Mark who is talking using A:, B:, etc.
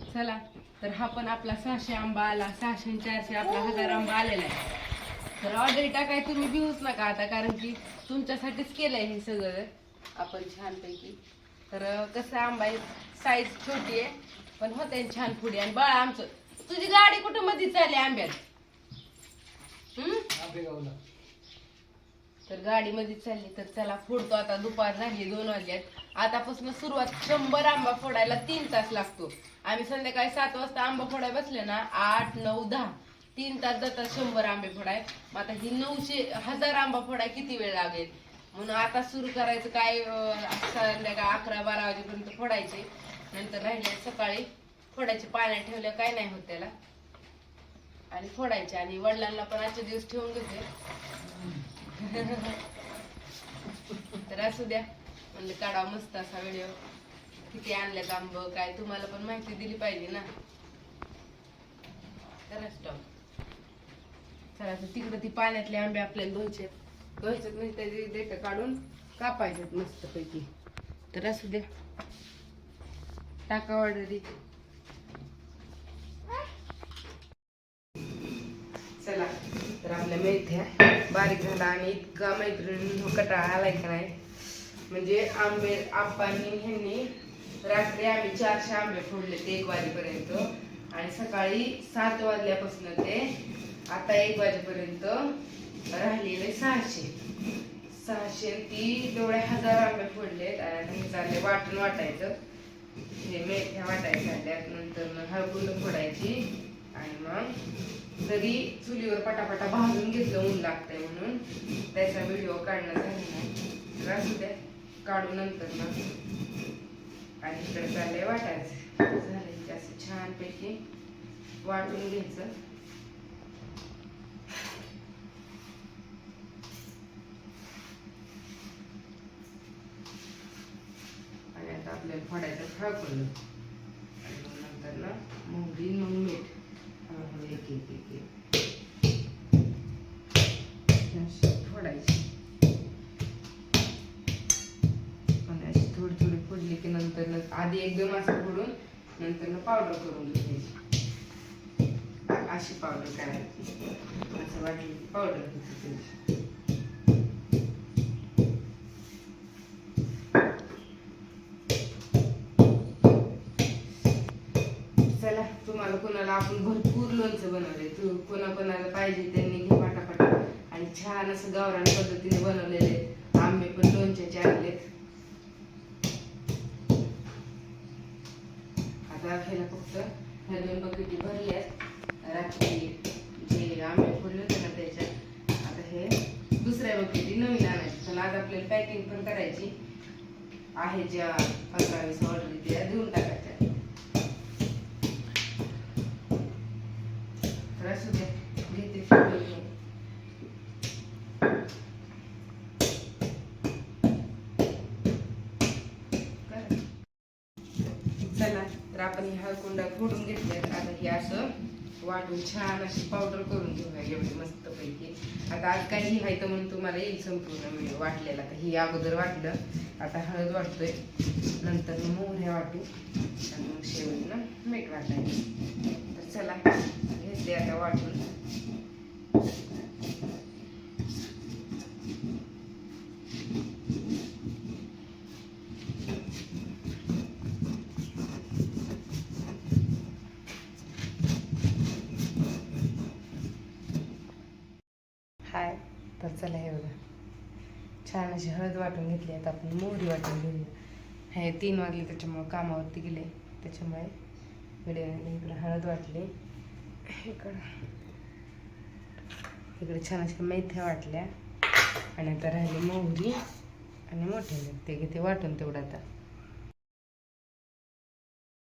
A: चला तर हा पण आपला सहाशे आंबा आला सहाशे चारशे आपला हजार आंबा आलेला आहे. तर ऑर्डर टाकाय तुम्ही भिवूच नका आता कारण की तुमच्यासाठीच केलंय हे सगळं आपण छानपैकी. तर कसं आंबा आहे साईज छोटी आहे पण होते छान पुढे. आणि बाळा आमचं तुझी गाडी कुठं मध्ये चालली आंब्यात? हम्म? तर गाडीमध्ये चालली तर चला फोडतो आता. दुपार झाली दोन वाजल्यात आतापासून सुरुवात शंभर आंबा फोडायला तीन तास लागतो. आम्ही संध्याकाळी सात वाजता आंबा फोडाय बसले ना आठ नऊ दहा. तीन तास जातात शंभर आंबे फोडाय. मग आता ही नऊशे हजार आंबा फोडाय किती वेळ लागेल? म्हणून आता सुरू करायचं काय संध्याकाळ अकरा बारा वाजेपर्यंत फोडायचे. नंतर राहिले सकाळी. फोडायचे पाण्यात ठेवल्या काय नाही होत त्याला. आणि फोडायचे. आणि वडिलांना पण आजचे दिवस ठेवून घेते. तर असू द्या. म्हणलं काढा मस्त असा व्हिडिओ किती आणल्यात आंब काय तुम्हाला पण माहिती दिली पाहिजे ना. तर स्टॉप चला तर तिकडं ती पाण्यातले आंबे आपल्याला धुवायचे धुवायचे म्हणजे त्याची देठ काढून कापायचे मस्त पैकी तर असू द्या. टाका ऑर्डर चला तर आपल्या मेथ्या. बारीक झाला आणि इतका मैत्रिणी कटाळा आलाय का नाही? म्हणजे आंबे आप्पांनी ह्यांनी रात्री आम्ही चारशे आंबे फोडले ते एक वाजेपर्यंत. आणि सकाळी सात वाजल्यापासून ते आता एक वाजेपर्यंत राहिलेले सहाशे. सहाशे ती तेवढे हजार आंबे फोडलेत आणि चालले वाटून वाटायचं. हे मेथ्या वाटायच्या त्यात नंतर हळकुंड फोडायची. आणि मग तरी चुलीवर पटापटा भाजून घेतलं ऊन लागतंय म्हणून. त्याचा व्हिडिओ काढणं झाला नाही. तर असू द्या काढू नंतर ना आणि इकडे चाललंय वाटायचं. झालं की असं छानपैकी वाटून घ्यायचं. आणि आता आपल्याला फोडायचं फळकलं नंतर आधी एकदम असं फोडून नंतर पावडर करून घ्यायची. अशी पावडर करायची. असं वाटली पावडर चला तुम्हाला कोणाला आपण भरपूर लोणचं बनवले तू कोणा कोणाला पाहिजे त्यांनी घे पाटापाटा. आणि छान असं गावरान पद्धतीने बनवलेले आंबे पण लोणच्याचे आणलेत आता ह्याला फक्त. ह्या दोन बकेटी भरल्यात रात्री जे आंबे फोडले होते ना त्याच्यात. आता हे दुसऱ्या बकेटी नवीन आणायची. पण आज आपल्याला पॅकिंग पण करायची आहे ज्या पंधरा वीस ऑर्डर त्या. देऊन टाकायच्या तर असू दे घेते फोटो घेऊन. करा. चला तर आपण हे हळकुंडा फोडून घेतले आता हे असं वाटून छान अशी पावडर करून घेऊया एवढी मस्त पैकी आता आज काही लिहायचं म्हणून तुम्हाला येईल संपूर्ण मी वाटलेला. तर ही अगोदर वाटलं आता हळद वाटतोय. नंतर मग मोहऱ्या वाटू. आणि मग शेवट ना मीठ वाटायचं. तर चला घेतले आता वाटून हाय तर चला हे बघा. छान अशी हळद वाटून घेतली आता आपण मोहरी वाटून घेऊया. हे तीन वाजले त्याच्यामुळे कामावरती गेले. त्याच्यामुळे इकडे इकडे हळद वाटली. इकडं इकडे छान अशा मेथ्या वाटल्या. आणि आता राहिली मोहरी आणि मोठे ते घेते वाटून तेवढं आता.